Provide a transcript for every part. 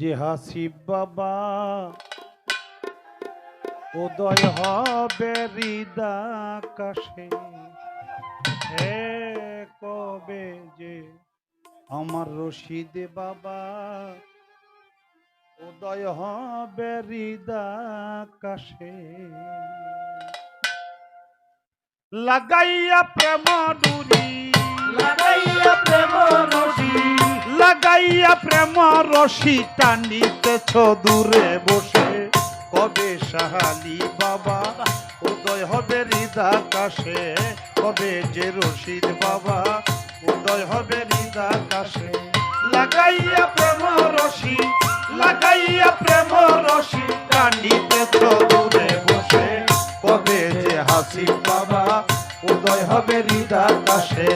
যে হাসিব বাবা, উদয় হবে হৃদাকাশে। হে কবে যে আমার রশিদ বাবা, উদয় হবে হৃদাকাশে। লাগাইয়া প্রেম ডুরি লাগাইয়া প্রেম লাগাইয়া প্রেম রশি টানিতেছ দূরে বসে। কবে সাহালি বাবা, উদয় হবে হৃদাকাশে কবে যে রশিদ বাবা, উদয় হবে হৃদাকাশে লাগাইয়া প্রেম রশি লাগাইয়া প্রেম রশি টানিতেছ দূরে বসে। কবে যে হাসি বাবা, উদয় হবে হৃদাকাশে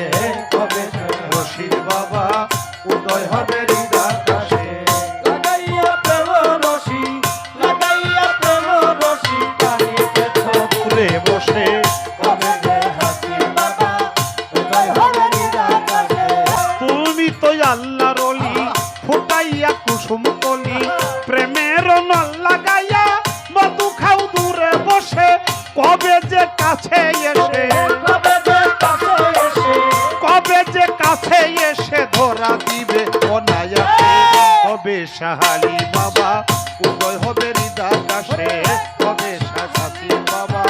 কবে যে কাছে এসে? কবে যে কাছে এসে কবে যে কাছে এসে ধরা দিবে অনায়াসে কবে সাহালি বাবা, উদয় হবে হৃদাকাশে কবে সাহাসি বাবা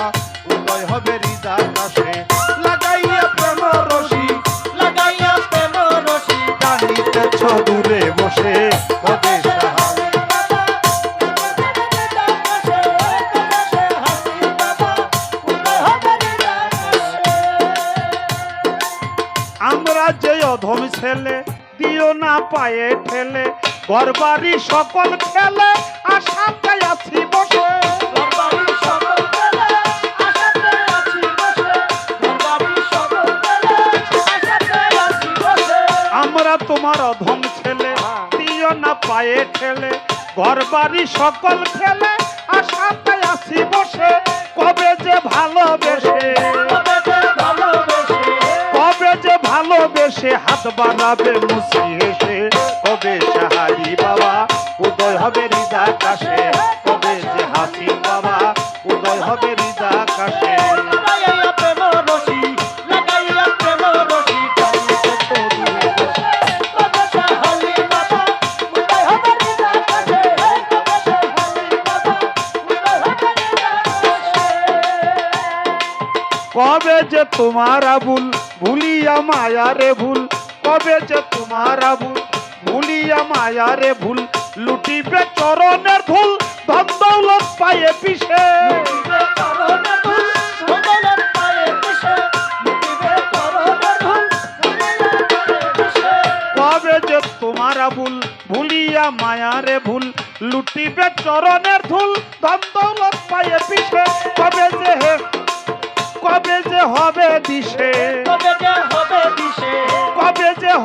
যে অধম ছেলে দিও না পায়ে ঠেলে। ঘর বাড়ি সকল ফেলে আশাতে আছি বসে। আমরা তোমার অধম ছেলে দিও না পায়ে ঠেলে। ঘর বাড়ি সকল ফেলে আশাতে আছি বসে। কবে যে ভালোবেসে। ভালোবেসে হাত বাড়াবে মুসি হেসে কবে সাহারি বাবা উদয় হবে হৃদা কাশে কবে যে হাসি বাবা উদয় হবে হৃদা কাশে। কবে যে তোমার ভুল ভুলিয়া মায়া রে ভুল কবে যে তোমার ভুল ভুলিয়া মায়া রে ভুল লুটিবে চরণের ভুল ধন দৌলত পায়ে পিছে কবে যে তোমার ভুল ভুলিয়া মায়া রে ভুল লুটিবে চরণের ধুল ধন দৌলত পায়ে পিছে কবে যে কবে যে হবে দিশে।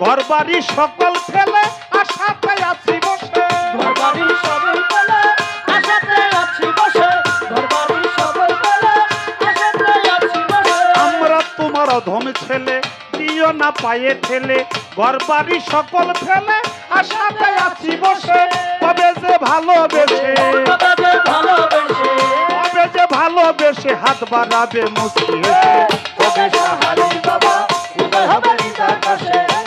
ঘর বাড়ি সকল ফেলে আশাতে আছি বসে। আমরা তোমার অধম ছেলে দিও না পায়ে ঠেলে। ঘর বাড়ি সকল ফেলে আশাতে আছি বসে। কবে যে ভালোবেসে কবে যে ভালোবেসে। কবে যে ভালোবেসে হাত বাড়াবে হেসে কবে সাহারি বাবা হবে হৃদাকাশে কবে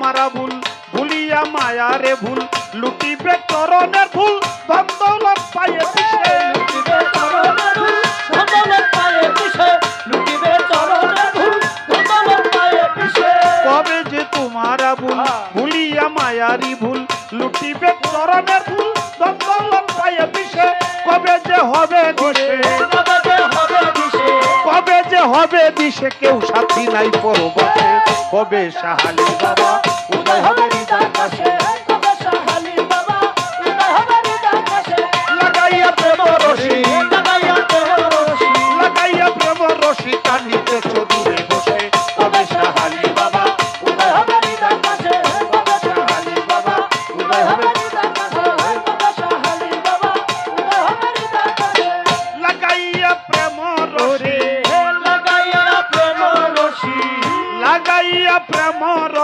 তোমারা ভুল ভুলিয়া মায়া রে ভুল লুটিবে চরণের ভুল ধন্দৌলত পায়ে পিছে কবে যে তোমারা ভুল ভুলিয়া মায়ারি ভুল লুটিবে চরণের ভুল দন্দল পায়ে পিছে কবে যে হবে দিশে। হবে দিশে। কেউ সাথী নাই পরবাসে কবে সাহালি বাবা। উদয় হবে হৃদয় কাশে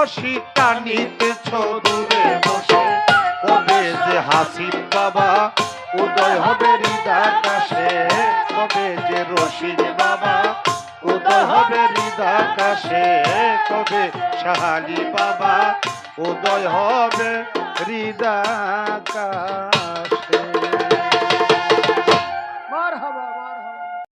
প্রেম রশি টানিতে বসে। কবে যে হাসিব বাবা, উদয় হবে হৃদয় কাশে। কবে যে রশিদ বাবা, উদয় হবে হৃদয় কাশে। কবে সাহালি বাবা, উদয় হবে হৃদয়